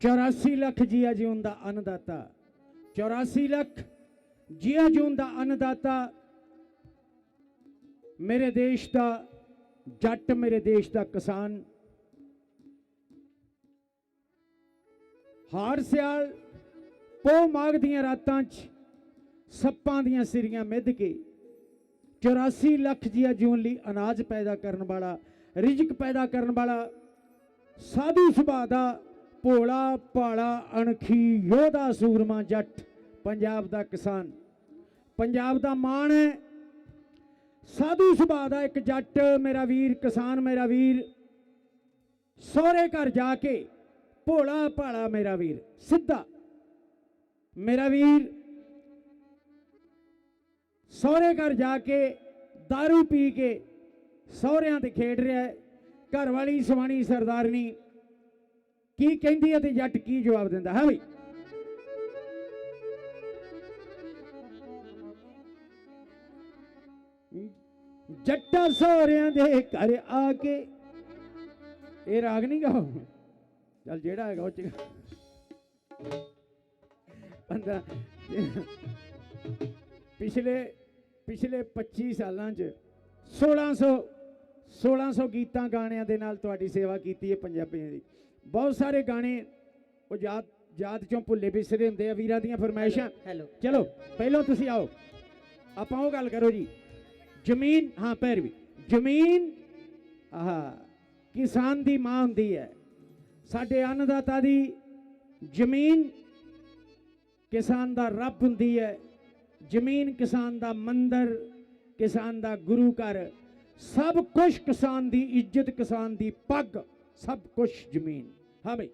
84 ਲੱਖ ਜੀਆ ਜੀਵਨ ਦਾ ਅੰਨਦਾਤਾ। 84 ਲੱਖ ਜੀਆ ਜੀਵਨ ਦਾ ਅੰਨਦਾਤਾ ਮੇਰੇ ਦੇਸ਼ ਦਾ, ਜੱਟ ਮੇਰੇ ਦੇਸ਼ ਦਾ ਕਿਸਾਨ। ਹਾਰ ਸਿਆਲ ਪੋ ਮਾਘ ਦੀਆਂ ਰਾਤਾਂ 'ਚ ਸੱਪਾਂ ਦੀਆਂ ਸਿਰੀਆਂ ਮਿੱਧ ਕੇ 84 ਲੱਖ ਜੀਆ ਜੀਵਨ ਲਈ ਅਨਾਜ ਪੈਦਾ ਕਰਨ ਵਾਲਾ, ਰਿਜ਼ਕ ਪੈਦਾ ਕਰਨ ਵਾਲਾ ਸਾਧੂ ਸੁਭਾਅ ਦਾ ਭੋਲਾ ਭਾਲਾ ਅਣਖੀ ਯੋਧਾ ਸੂਰਮਾ ਜੱਟ, ਪੰਜਾਬ ਦਾ ਕਿਸਾਨ। ਪੰਜਾਬ ਦਾ ਮਾਣ ਹੈ। ਸਾਧੂ ਸੁਭਾਅ ਦਾ ਇੱਕ ਜੱਟ, ਮੇਰਾ ਵੀਰ ਕਿਸਾਨ, ਮੇਰਾ ਵੀਰ। ਸਹੁਰੇ ਘਰ ਜਾ ਕੇ ਭੋਲਾ ਭਾਲਾ ਮੇਰਾ ਵੀਰ, ਸਿੱਧਾ। ਮੇਰਾ ਵੀਰ, ਸਹੁਰੇ ਘਰ ਜਾ ਕੇ दारू ਪੀ ਕੇ ਸਹੁਰਿਆਂ ਤੇ ਖੇਡ ਰਿਹਾ ਹੈ। ਘਰ ਵਾਲੀ ਸਵਾਣੀ ਸਰਦਾਰਨੀ ਕੀ ਕਹਿੰਦੀ ਹੈ ਤੇ ਜੱਟ ਕੀ ਜਵਾਬ ਦਿੰਦਾ, ਹੈ ਬਈ? ਜੱਟਾਂ ਸਹੁਰਿਆਂ ਦੇ ਘਰ ਆ ਕੇ ਇਹ ਰਾਗ ਨਹੀਂ ਗਾਓ ਚੱਲ ਜਿਹੜਾ ਹੈਗਾ ਉਹ ਚ ਪੰਦਰਾਂ, ਪਿਛਲੇ ਪਿਛਲੇ 25 ਸਾਲਾਂ 'ਚ 1600 1600 ਗੀਤਾਂ ਗਾਣਿਆਂ ਦੇ ਨਾਲ ਤੁਹਾਡੀ ਸੇਵਾ ਕੀਤੀ ਹੈ ਪੰਜਾਬੀਆਂ ਦੀ। ਬਹੁਤ ਸਾਰੇ ਗਾਣੇ ਉਹ ਯਾਦ ਯਾਦ ਚੋਂ ਭੁੱਲੇ ਵਿਸਰੇ ਹੁੰਦੇ ਆ ਵੀਰਾਂ ਦੀਆਂ ਫਰਮਾਇਸ਼ਾਂ। ਹੈਲੋ ਚਲੋ ਪਹਿਲਾਂ ਤੁਸੀਂ ਆਓ। ਆਪਾਂ ਉਹ ਗੱਲ ਕਰੋ ਜੀ। ਜ਼ਮੀਨ ਹਾਂ ਪੈਰਵੀ। ਜ਼ਮੀਨ ਆਹ ਕਿਸਾਨ ਦੀ ਮਾਂ ਹੁੰਦੀ ਹੈ। ਸਾਡੇ ਅੰਨਦਾਤਾ ਦੀ ਜ਼ਮੀਨ ਕਿਸਾਨ ਦਾ ਰੱਬ ਹੁੰਦੀ ਹੈ। ਜ਼ਮੀਨ ਕਿਸਾਨ ਦਾ ਮੰਦਰ ਕਿਸਾਨ ਦਾ ਗੁਰੂ ਘਰ। ਸਭ ਕੁਝ ਕਿਸਾਨ ਦੀ ਇੱਜ਼ਤ ਕਿਸਾਨ ਦੀ ਪੱਗ। ਸਭ ਕੁਛ ਜ਼ਮੀਨ ਹਾਂ ਬਈ।